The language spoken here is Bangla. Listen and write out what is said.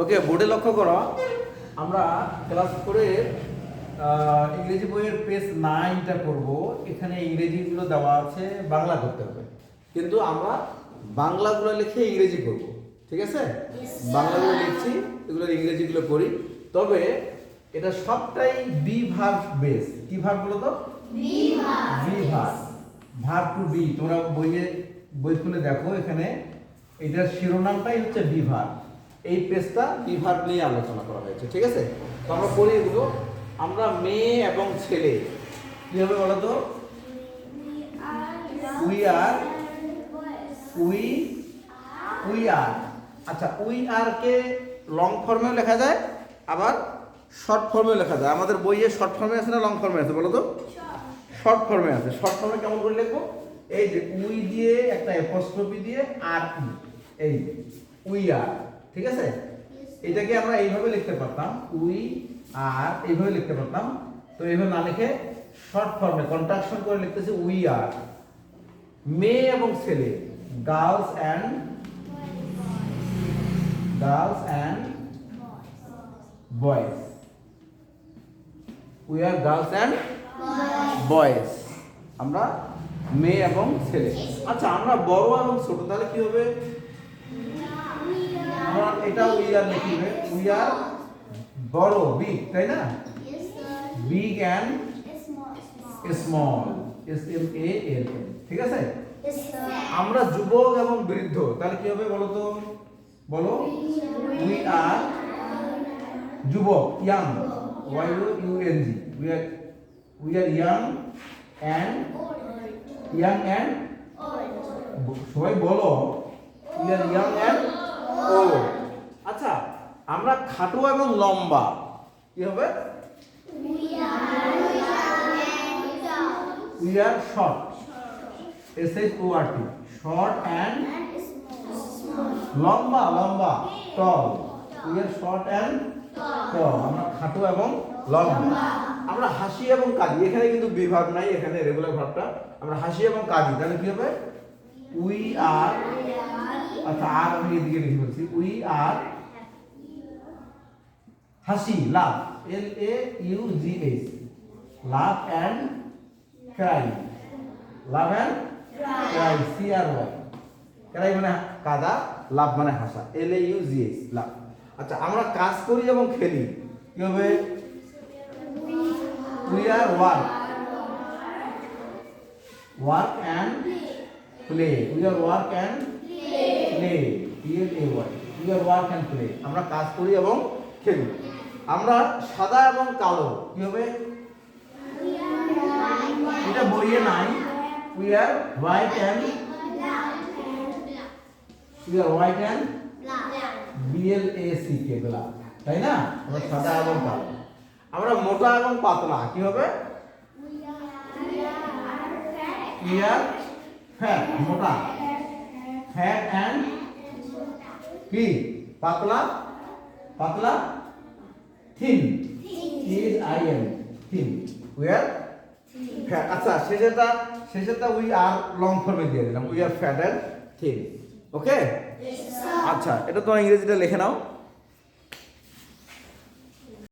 ওকে বোর্ডে লক্ষ্য করো আমরা ক্লাস করে ইংরেজি বইয়ের পেজ নাইনটা করব। এখানে ইংরেজিগুলো দেওয়া আছে বাংলা করতে হবে। কিন্তু আমরা বাংলাগুলো লিখে ইংরেজি করব ঠিক আছে? বাংলাগুলো লিখছি এগুলোর ইংরেজিগুলো করি। তবে এটা সবটাই বি ভার্ব বেস কি ভার্ব বলো তো be verb verb to be তোমরা বইয়ে বই খুলে দেখো এখানে। এটার শিরোনামটাই হচ্ছে বি ভার্ব এই পেজটা বি ভার্ব নিয়ে আলোচনা করা হয়েছে, ঠিক আছে? তো আমরা পড়ি এগুলো আমরা মেয়ে এবং ছেলে। কি হবে বলো তো? We are, we we are. আচ্ছা উই আর কে লং ফর্মেও লেখা যায়, আবার শর্ট ফর্মেও লেখা যায়। আমাদের বইয়ে শর্ট ফর্মে আছে না লং ফর্মে আছে, বলো তো? শর্ট ফর্মে আছে। শর্ট ফর্মে কেমন করে লিখব? এই যে উই দিয়ে একটা অ্যাপোস্ট্রফি দিয়ে আর এই উই আর। ঠিক আছে? এটাকে আমরা এইভাবে লিখতে পারতাম, উই আর এইভাবে লিখতে পারতাম। তো এইভাবে না লিখে শর্ট ফর্মে কন্ট্রাকশন করে লিখতেছি উই আর। মেয়ে এবং ছেলে girls and girls and boys we are girls and boys আমরা মেয়ে এবং ছেলে। আচ্ছা আমরা বড় এবং ছোট, তাহলে কি হবে? আমরা এটা উই আর লিখবে উই আর বড় বিগ তাই না? Big and small S M A L ঠিক আছে? আমরা যুবক এবং বৃদ্ধ তাহলে কি হবে বলো তো? বলো? উই আর যুবক young Y U N G we are we are young and young and সবাই বলো? উই আর ইয়াং অ্যান্ড ও আচ্ছা আমরা খাটো এবং লম্বা, কি হবে? We are short S H O R T short and লম্বা লম্বা tall we are short and tall আমরা খাটো এবং লম্বা। আমরা হাসি এবং কাঁদি, এখানে কিন্তু বিভাগ নাই, এখানে রেগুলার ভাবটা। আমরা হাসি এবং কাঁদি, তাহলে কি হবে? উই আর আচ্ছা আর আমি এদিকে লিখে বলছি। উই আর হাসি laugh L A U G H laugh and cry laugh and cry C R Y cry মানে কাদা লাভ মানে হাসা। এল এ ইউ জি এইচ লাভ আচ্ছা আমরা কাজ করি এবং খেলি। কি হবে? We are work work and play we are work and play P A Y we are work and play আমরা কাজ করি এবং খেলি। আমরা সাদা এবং কালো। কি হবে? এটা বইয়ে নাই। We are white and we are white and B L A C K black তাই না? আমরা সাদা এবং কালো। আমরা মোটা এবং পাতলা। কি হবে? উই আর ফ্যাট মোটা ফ্যাট অ্যান্ড কি পাতলা পাতলা thin is I am thin we are fat আচ্ছা শেষেরটা শেষেরটা উই আর লং ফর্মে দিয়ে দিলাম. We are fat and thin okay আচ্ছা এটা তোমার ইংরেজিটা লিখে নাও।